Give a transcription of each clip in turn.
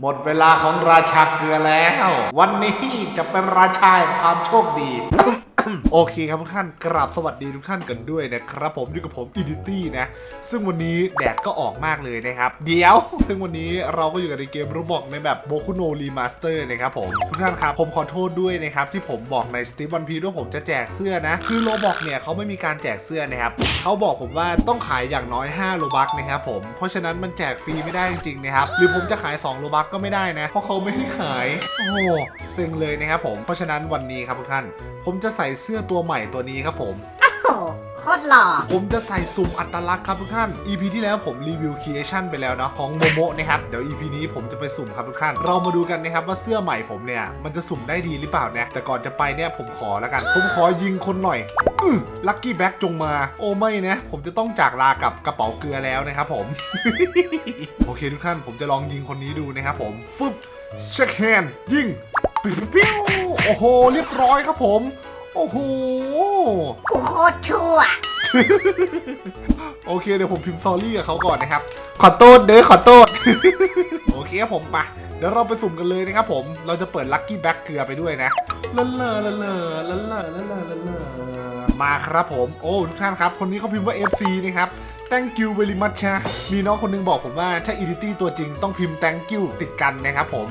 หมดเวลาของราชาเกลือแล้ว วันนี้จะเป็นราชาแห่งความโชคดี โอเคครับทุกท่านกราบสวัสดีทุกท่านกันด้วยนะครับผมอยู่กับผมอีดิตี้นะ ซึ่งวันนี้แดดก็ออกมากเลยนะครับ เดี๋ยว ซึ่งวันนี้เราก็อยู่กันในเกมรูบอกในแบบโบคุโนรีมาสเตอร์นะครับผม ทุกท่านครับผมขอโทษด้วยนะครับ ที่ผมบอกในสตีฟวันพีว่าผมจะแจกเสื้อนะ คือโรบอกเนี่ยเขาไม่มีการแจกเสื้อนะครับเขาบอกผมว่าต้องขายอย่างน้อย5โลบักนะครับผมเพราะฉะนั้นมันแจกฟรีไม่ได้จริงๆนะครับหรือผมจะขาย2โลบักก็ไม่ได้นะเพราะเขาไม่ให้ขายโอ้เซ็งเลยนะครับผมเพราะฉะนั้นวันนี้ครับทุกท่าน ผมจะใส่เสื้อตัวใหม่ตัวนี้ครับผมโอ้โหโคตรหล่อ ผมจะใส่สุ่มอัตลักษณ์ครับทุกท่าน EP ที่แล้วผมรีวิว Creation ไปแล้วเนาะของโมโมะนะครับ เดี๋ยว EP นี้ผมจะไปสุ่มครับทุกท่าน เรามาดูกันนะครับว่าเสื้อใหม่ผมเนี่ย มันจะสุ่มได้ดีหรือเปล่าเนี่ยแต่ก่อนจะไปเนี่ยผมขอแล้วกัน ผมขอยิงคนหน่อยอื้อลัคกี้แบ็กจงมา โอ้ไม่นะ ผมจะต้องจากลากับกระเป๋าเกลือแล้วนะครับผม โอเคทุกท่านผมจะลองยิงคนนี้ดูนะครับผมฟึบเช็คแฮนด์ยิงปิ๊วปิ๊วโอ้โห เรียบร้อยครับผม โอ้โห กูโคตรชั่ว โอเคเดี๋ยวผมพิมพ์ซอรี่กับเขาก่อนนะครับ ขอโทษเด้อขอโทษ โอเคครับผมไปะเดี๋ยวเราไปสุ่มกันเลยนะครับผม เราจะเปิดลัคกี้แบ็กเกลือไปด้วยนะละเลอละเลอละเลอละเลอละเลอมาครับผม โอ้ทุกท่านครับ คนนี้เขาพิมพ์ว่า FC นะครับ thank you very much นะมีน้องคนหนึงบอกผมว่าถ้า Edity ตัวจริงต้องพิมพ์ thank you ติดกันนะครับผม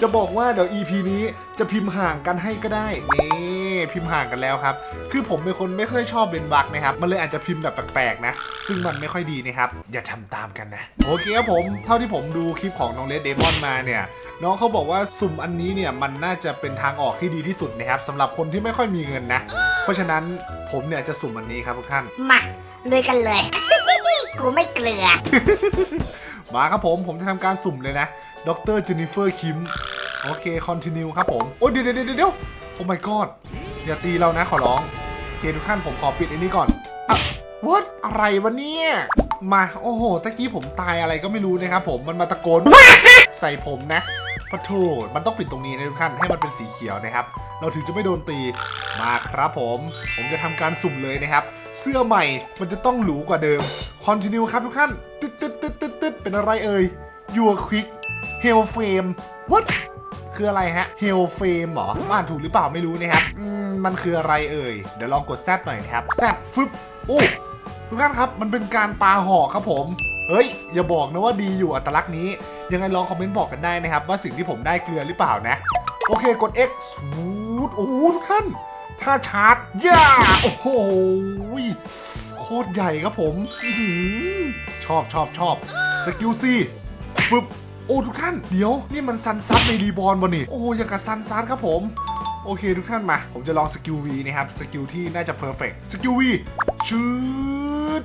จะบอกว่าเดี๋ยว EP นี้จะพิมพ์ห่างกันให้ก็ได้นี่ พิมพ์ห่างกันแล้วครับ คือผมเป็นคนไม่ค่อยชอบเบนบักนะครับ มันเลยอาจจะพิมพ์แบบแปลกๆนะ ซึ่งมันไม่ค่อยดีนะครับ อย่าทำตามกันนะ โอเคครับผม เท่าที่ผมดูคลิปของน้องเลดเดมอนมาเนี่ย น้องเขาบอกว่าสุ่มอันนี้เนี่ยมันน่าจะเป็นทางออกที่ดีที่สุดนะครับสำหรับคนที่ไม่ค่อยมีเงินนะ เพราะฉะนั้นผมเนี่ยจะสุ่มอันนี้ครับทุกท่าน มาลุยกันเลย กูไม่เกลือ มาครับผม ผมจะทำการสุ่มเลยนะ ดรเจนนิเฟอร์คิม โอเค คอนติเนียครับผม โอ้ยเดี๋ยวเดี๋ยวเดี๋ยวโอ้ my god อย่าตีเรานะขอร้องโอเคทุกท่านผมขอปิดอันนี้ก่อนอะวัดอะไรวะเนี่ย มาโอ้โหตะกี้ผมตายอะไรก็ไม่รู้นะครับผมมันมาตะโกนใส่ผมนะปะโถมันต้องปิดตรงนี้นะทุกท่านให้มันเป็นสีเขียวนะครับ เราถึงจะไม่โดนตีมาครับผม ผมจะทำการสุ่มเลยนะครับ เสื้อใหม่มันจะต้องหรูกว่าเดิมคอนติเนียครับทุกท่านตึ๊ดตึ๊ดตึ๊ดตึ๊ดตึ๊ดเป็นอะไรเอ่ย Your Quick Hell Frame What คืออะไรฮะ Hell Frame เหรออ่านถูกหรือเปล่าไม่รู้นะครับอืม มันคืออะไรเอ่ย เดี๋ยวลองกดแซดหน่อยนะครับแซดฟึบโอ้ทุกท่านครับ มันเป็นการปลาหอกครับผม เฮ้ย อย่าบอกนะว่าดีอยู่อัตลักษณ์นี้ ยังไงลองคอมเมนต์บอกกันได้นะครับ ว่าสิ่งที่ผมได้เกลือหรือเปล่านะ โอเคกด X วูดโอ้โหทุกท่าน ถ้าชาร์จย่าโอ้โหโคตรใหญ่ครับผมอชอบชอบชอบสกิลซีฟึบโอ้ทุกท่าน เดี๋ยว นี่มันซันซัดในรีบอลวะนี่ โอ้ย่างกับซันซัดครับผม โอเคทุกท่านมา ผมจะลองสกิล V นะครับ สกิลที่น่าจะเพอร์เฟกสกิล V ชืด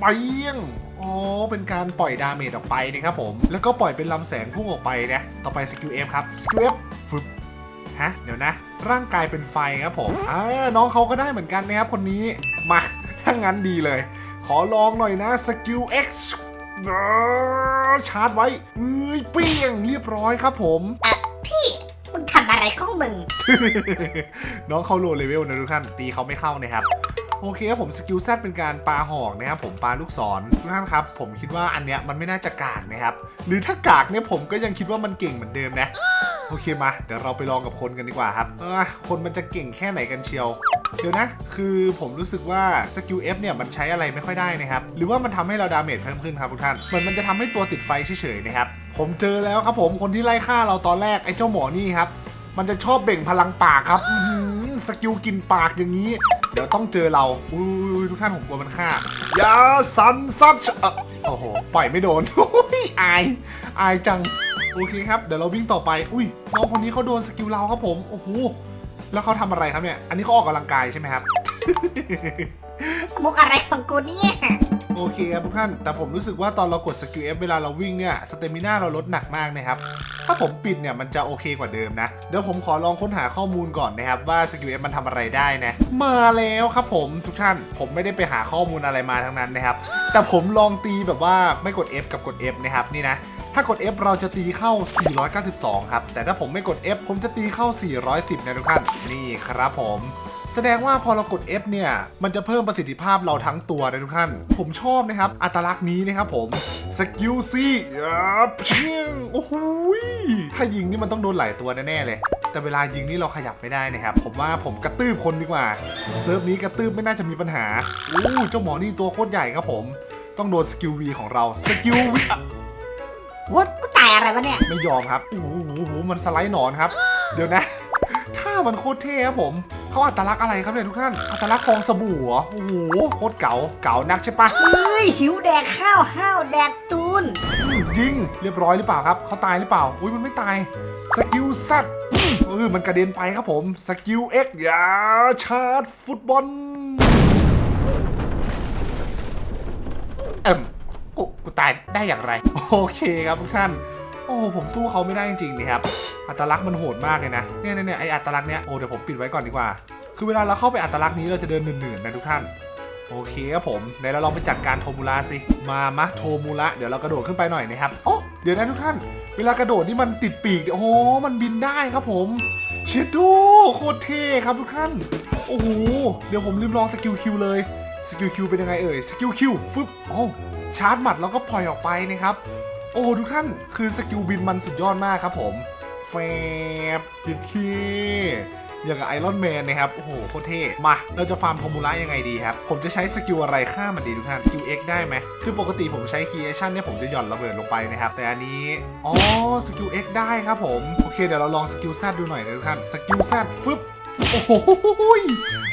ไปยงอ๋อ เป็นการปล่อยดาเมจออกไปนะครับผม แล้วก็ปล่อยเป็นลำแสงพุ่งออกไปนะ ต่อไปสกิล F ครับ สกิล F ฟึบฮะ เดี๋ยวนะ ร่างกายเป็นไฟครับผม อ่า น้องเขาก็ได้เหมือนกันนะครับคนนี้ มา ถ้างั้นดีเลย ขอลองหน่อยนะ สกิล X อ่าชาร์จไว้เอ้ยเปี้ยง เรียบร้อยครับผมอ่อพี่ มึงทำอะไรของมึง น้องเขาโลเลเวลนะทุกท่านตีเขาไม่เข้านะครับโอเคครับผมสกิลแซดเป็นการปลาหอกนะครับผมปลาลูกศรทุกท่านครับ ผมคิดว่าอันเนี้ยมันไม่น่าจะกากนะครับ หรือถ้ากากเนี่ยผมก็ยังคิดว่ามันเก่งเหมือนเดิมนะ โอเคมา เดี๋ยวเราไปลองกับคนกันดีกว่าครับเออคนมันจะเก่งแค่ไหนกันเชียว เดี๋ยวนะ คือผมรู้สึกว่าสกิล F เนี่ยมันใช้อะไรไม่ค่อยได้นะครับ หรือว่ามันทำให้เราดาเมจเพิ่มขึ้นครับทุกท่านเหมือนมันจะทำให้ตัวติดไฟเฉยๆนะครับ ผมเจอแล้วครับผมคนที่ไล่ฆ่าเราตอนแรกไอ้เจ้าหมอนี่ครับ มันจะชอบเบ่งพลังปากครับสกิลกินปากอย่างนี้ เดี๋ยวต้องเจอเราอุ้ยทุกท่านผมกลัวมันฆ่าอย่าสันซัดเออโอ้โหปล่อยไม่โดนอุ๊ยอายอายจังโอเคครับเดี๋ยวเราวิ่งต่อไป อุ้ยน้องคนนี้เขาโดนสกิลเราครับผมโอ้โหแล้วเขาทำอะไรครับเนี่ย อันนี้เขาออกกำลังกายใช่ไหมครับ มุกอะไรของกูเนี่ย โอเคครับทุกท่าน แต่ผมรู้สึกว่าตอนเรากดสกิล F เวลาเราวิ่งเนี่ยสเตมิน่าเราลดหนักมากนะครับ ถ้าผมปิดเนี่ยมันจะโอเคกว่าเดิมนะ เดี๋ยวผมขอลองค้นหาข้อมูลก่อนนะครับ ว่าสกิล F มันทำอะไรได้นะ มาแล้วครับผมทุกท่าน ผมไม่ได้ไปหาข้อมูลอะไรมาทั้งนั้นนะครับ แต่ผมลองตีแบบว่าไม่กด F กับกด F นะครับนี่นะ ถ้ากด F เราจะตีเข้า 492 ครับ แต่ถ้าผมไม่กด F ผมจะตีเข้า 410 นะทุกท่าน นี่ครับผม แสดงว่าพอเรากด F เนี่ย มันจะเพิ่มประสิทธิภาพเราทั้งตัวนะทุกท่าน ผมชอบนะครับ อัตลักษณ์นี้นะครับผม สกิลซี่เพียงโอ้โหยถ้ายิงนี่มันต้องโดนหลายตัวแน่ๆเลย แต่เวลายิงนี่เราขยับไม่ได้นะครับ ผมว่าผมกระตืบคนดีกว่า เซิร์ฟนี้กระตืบไม่น่าจะมีปัญหาอู้เจ้าหมอนี่ตัวโคตรใหญ่ครับผม ต้องโดนสกิล V ของเรา สกิล V วัดกูตายอะไรวะเนี่ย ไม่ยอมครับโอ้โหโอ้โหมันสไลด์หนอนครับ เดี๋ยวนะ ถ้ามันโคตรเท่ครับผมเขาอัตลักษณ์อะไรครับเนี่ยทุกท่าน อัตลักษณ์ฟองสบู่เหรอโอ้โหโคตรเก๋าเก๋านักใช่ปะเฮ้ยหิวแดกข้าวห้าวแดกตูน อืมยิงเรียบร้อยหรือเปล่าครับเขาตายหรือเปล่า อุ้ยมันไม่ตายสกิลซัดเออมันกระเด็นไปครับผมสกิลเอ็กอย่าชาร์จฟุตบอล เอ็มกูกู ตายได้อย่างไร โอเคครับทุกท่านโอ้ผมสู้เขาไม่ได้จริงๆนี่ครับอัตลักษณ์มันโหดมากเลยนะเนี่ยเนี่ยไออัตลักษณ์เนี้ยโอ้เดี๋ยวผมปิดไว้ก่อนดีกว่า คือเวลาเราเข้าไปอัตลักษณ์นี้เราจะเดินเหนื่นๆนะทุกท่านโอเคครับผมไหนเราลองไปจัดการโทมูระสิ มามะโทมูระเดี๋ยวเรากระโดดขึ้นไปหน่อยนะครับโอ้เดี๋ยวนะทุกท่าน เวลากระโดดนี่มันติดปีกเดี๋ยวโอ้โหมันบินได้ครับผมเชดโดโคตรเท่ครับทุกท่านโอ้โหเดี๋ยวผมลืมลองสกิลคิวเลยสกิลคิวเป็นยังไงเอ่ยสกิลคิวฟึบโอ้ ชาร์จหมัดแล้วก็ปล่อยออกไปนะครับ โอ้ทุกท่านคือสกิลบินมันสุดยอดมากครับผมแฟบยิดคีอย่างกับไอรอนแมนนะครับ โอ้โห โคตรเท่ มา เราจะฟาร์มโทมูระยังไงดีครับ ผมจะใช้สกิลอะไรฆ่ามันดีทุกท่าน Q X ได้ไหม คือปกติผมใช้ Creation เนี่ยผมจะหย่อนระเบิดลงไปนะครับ แต่อันนี้ อ๋อ สกิล X ได้ครับผม โอเค เดี๋ยวเราลองสกิล Z ดูหน่อยนะทุกท่าน สกิล Z ฟึบ โอ้โห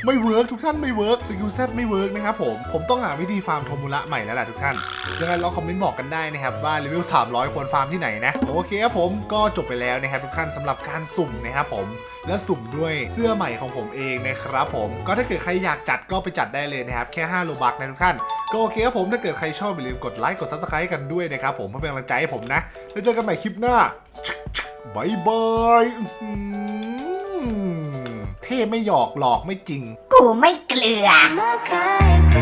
ไม่เวิร์กทุกท่านไม่เวิร์กสกิลแซไม่เวิร์กนะครับผม ผมต้องหาวิธีฟาร์มโทมูระใหม่แล้วล่ะทุกท่านยังไงลองคอมเมนต์บอกกันได้นะครับ ว่าเลเวล300 ควรฟาร์มที่ไหนนะ โอเคครับผมก็จบไปแล้วนะครับทุกท่านสำหรับการสุ่มนะครับผมและสุ่มด้วยเสื้อใหม่ของผมเองนะครับผมก็ถ้าเกิดใครอยากจัดก็ไปจัดได้เลยนะครับ แค่5โลบักนะทุกท่านก็โอเคครับผมถ้าเกิดใครชอบอย่าลืมกดไลค์กดซับสไครต์กันด้วยนะครับผมเพื่อเป็นกำลังใจให้ผมนะแล้วเจอกันใหม่คลิปหน้าบายบาย เท่ไม่หยอกหลอกไม่จริง กูไม่เกลือ Look, I